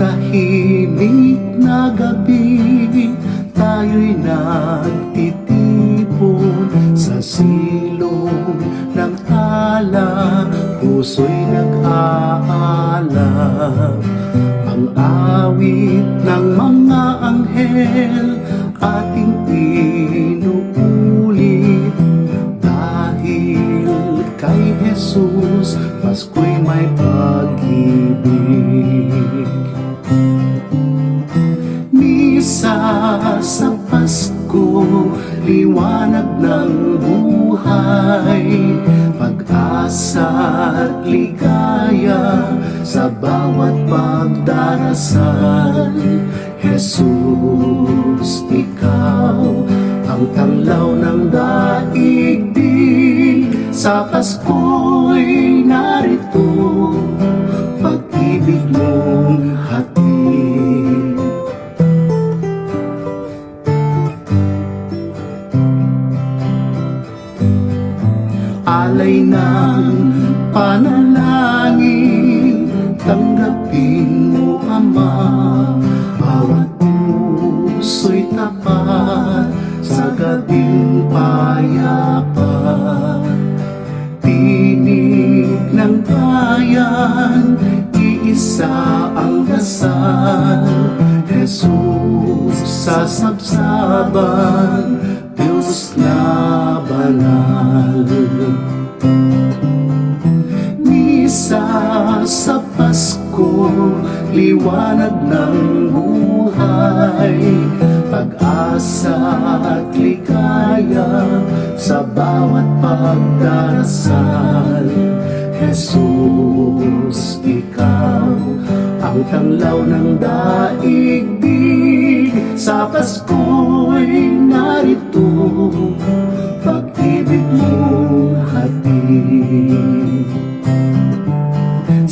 tahimik na gabi Tayo'y nagtitipon sa silong ng tala. Puso'y nag-aalab Ang awit ng mga anghel Ating inuulit Dahil kay Jesus Pasko'y may pag-ibig Misa sa Pasko, liwanag ng buhay, pag-asa at ligaya sa bawat pagdarasal. Jesus, ikaw ang tanglaw ng daigdig, sa Pasko'y alay ng panalangin Tanggapin mo, Ama. Bawat puso'y tapat Sa gabing payapa Tinig ng bayan Iisa ang dasal. Jesus sa sabsaban Diyos na banal sa Pasko Liwanag ng buhay. Pag-asa at ligaya Sa bawat pagdarasal. Jesus, ikaw Ang tanglaw ng daigdig. Sa Pasko'y narito Pag-ibig mong hatid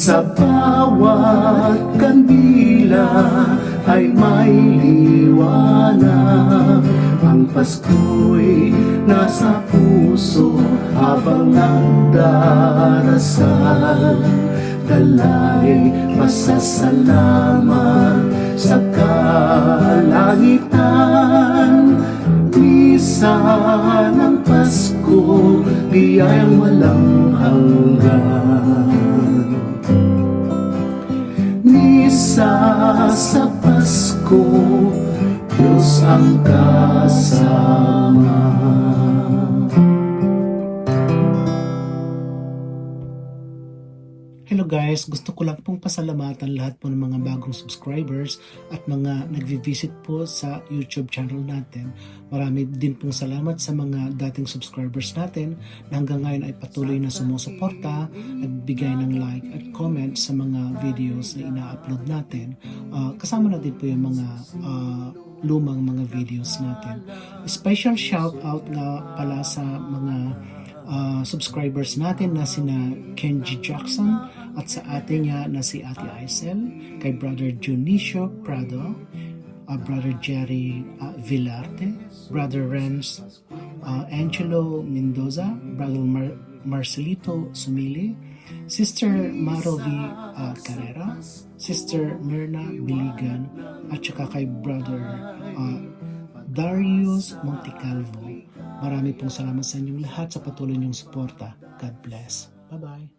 sa bawat kandila ay may liwanag. Ang Pasko'y nasa puso habang nagdarasal. Dalay masasalamat sa kalangitan. Misa ng Pasko, biyayang walang Diyos ang kasama. Hello guys, gusto ko lang pong pasalamatan lahat po ng mga bagong subscribers at mga nagvi-visit po sa YouTube channel natin. Marami din pong salamat sa mga dating subscribers natin na hanggang ngayon ay patuloy na sumusuporta, nagbigay ng like at comment sa mga videos na ina-upload natin. Ah, kasama na din po yung mga ah, lumang mga videos natin. Special shout out nga pala sa mga uh, subscribers natin na sina Kenji Jackson at sa ating nga na si Ate Aisel, kay Brother Junicio Prado, uh, Brother Jerry uh, Villarte, Brother Rems uh, Angelo Mendoza, Brother Mar- Marcelito Sumili, Sister Marovi uh, Carrera, Sister Myrna Biligan, at saka kay Brother uh, Darius Monticalvo. Marami pong salamat sa inyong lahat sa patuloy niyong suporta. God bless. Bye-bye.